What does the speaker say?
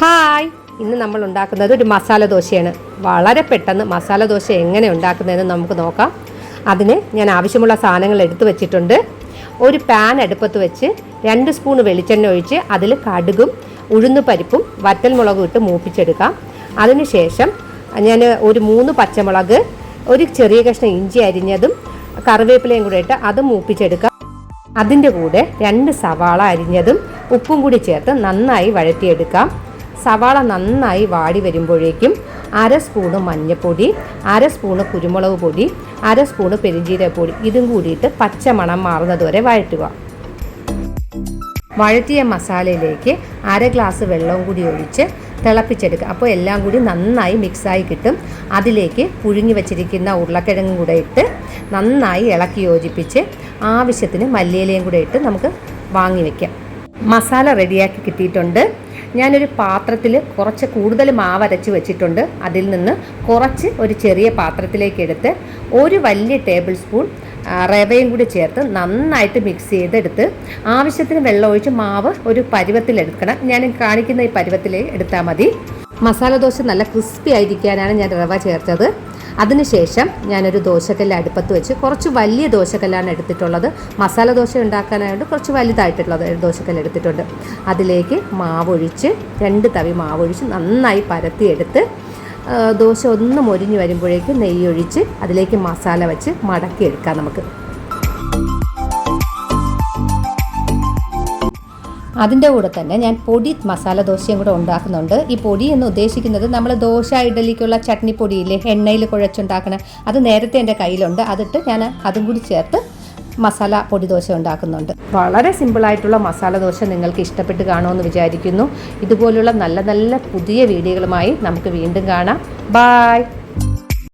Hi. ഇന്ന് നമ്മൾ ഉണ്ടാക്കുന്നത് ഒരു മസാല ദോശയാണ്. വളരെ പെട്ടെന്ന് മസാല ദോശ എങ്ങനെ ഉണ്ടാക്കുന്നതെന്ന് നമുക്ക് നോക്കാം. അതിന് ഞാൻ ആവശ്യമുള്ള സാധനങ്ങൾ എടുത്തു വെച്ചിട്ടുണ്ട്. ഒരു പാൻ അടുപ്പത്ത് വെച്ച് രണ്ട് സ്പൂൺ വെളിച്ചെണ്ണ ഒഴിച്ച് അതിൽ കടുകും ഉഴുന്നുപരിപ്പും വറ്റൽമുളകും ഇട്ട് മൂപ്പിച്ചെടുക്കാം. അതിനുശേഷം ഞാൻ ഒരു മൂന്ന് പച്ചമുളക് ഒരു ചെറിയ കഷ്ണം ഇഞ്ചി അരിഞ്ഞതും കറിവേപ്പിലയും കൂടെ ഇട്ട് അത് മൂപ്പിച്ചെടുക്കാം. അതിന്റെ കൂടെ രണ്ട് സവാള അരിഞ്ഞതും ഉപ്പും കൂടി ചേർത്ത് നന്നായി വഴറ്റിയെടുക്കാം. സവാള നന്നായി വാടി വരുമ്പോഴേക്കും അര സ്പൂണ് മഞ്ഞൾപ്പൊടി അര സ്പൂണ് കുരുമുളക് പൊടി അര സ്പൂണ് പെരുംജീരകപ്പൊടി ഇതും കൂടിയിട്ട് പച്ചമണം മാറുന്നതുവരെ വഴറ്റുക. വഴറ്റിയ മസാലയിലേക്ക് അര ഗ്ലാസ് വെള്ളവും കൂടി ഒഴിച്ച് തിളപ്പിച്ചെടുക്കുക. അപ്പോൾ എല്ലാം കൂടി നന്നായി മിക്സായി കിട്ടും. അതിലേക്ക് പുഴുങ്ങി വെച്ചിരിക്കുന്ന ഉരുളക്കിഴങ്ങും കൂടെ ഇട്ട് നന്നായി ഇളക്കി യോജിപ്പിച്ച് ആവശ്യത്തിന് മല്ലിയിലയും കൂടെ ഇട്ട് നമുക്ക് വാങ്ങി വയ്ക്കാം മസാല റെഡിയാക്കി കിട്ടിയിട്ടുണ്ട്. ഞാനൊരു പാത്രത്തിൽ കുറച്ച് കൂടുതൽ മാവ് അരച്ച് വെച്ചിട്ടുണ്ട്. അതിൽ നിന്ന് കുറച്ച് ഒരു ചെറിയ പാത്രത്തിലേക്ക് എടുത്ത് ഒരു വലിയ ടേബിൾ സ്പൂൺ റവയും കൂടി ചേർത്ത് നന്നായിട്ട് മിക്സ് ചെയ്തെടുത്ത് ആവശ്യത്തിന് വെള്ളം ഒഴിച്ച് മാവ് ഒരു പരുവത്തിലെടുക്കണം ഞാൻ കാണിക്കുന്ന ഈ പരുവത്തിൽ എടുത്താൽ മതി. മസാല ദോശ നല്ല ക്രിസ്പി ആയിരിക്കാനാണ് ഞാൻ റവ ചേർത്തത്. അതിനുശേഷം ഞാനൊരു ദോശക്കല്ല് അടുപ്പത്ത് വെച്ച് കുറച്ച് വലിയ ദോശക്കല്ലാണ് എടുത്തിട്ടുള്ളത്. മസാല ദോശ ഉണ്ടാക്കാനായിട്ട് കുറച്ച് വലുതായിട്ടുള്ളത് ദോശക്കല്ല് എടുത്തിട്ടുണ്ട്. അതിലേക്ക് മാവൊഴിച്ച് രണ്ട് തവി മാവൊഴിച്ച് നന്നായി പരത്തിയെടുത്ത് ദോശ ഒന്ന് മൊരിഞ്ഞ് വരുമ്പോഴേക്കും നെയ്യൊഴിച്ച് അതിലേക്ക് മസാല വെച്ച് മടക്കി എടുക്കാം നമുക്ക്. അതിന്റെ കൂടെ തന്നെ ഞാൻ പൊടി മസാല ദോശയും കൂടെ ഉണ്ടാക്കുന്നുണ്ട്. ഈ പൊടി എന്ന് ഉദ്ദേശിക്കുന്നത് നമ്മൾ ദോശ ഇഡലിക്കുള്ള ചട്നി പൊടിയില്ലേ എണ്ണയിൽ കുഴച്ചുണ്ടാക്കണ അത് നേരത്തെ എന്റെ കയ്യിലുണ്ട്. അതിട്ട് ഞാൻ അതും കൂടി ചേർത്ത് മസാല പൊടി ദോശ ഉണ്ടാക്കുന്നുണ്ട്. വളരെ സിമ്പിളായിട്ടുള്ള മസാല ദോശ നിങ്ങൾക്ക് ഇഷ്ടപ്പെട്ട് കാണുമെന്ന് വിചാരിക്കുന്നു. ഇതുപോലുള്ള നല്ല നല്ല പുതിയ വീഡിയോകളുമായി നമുക്ക് വീണ്ടും കാണാം. ബായ്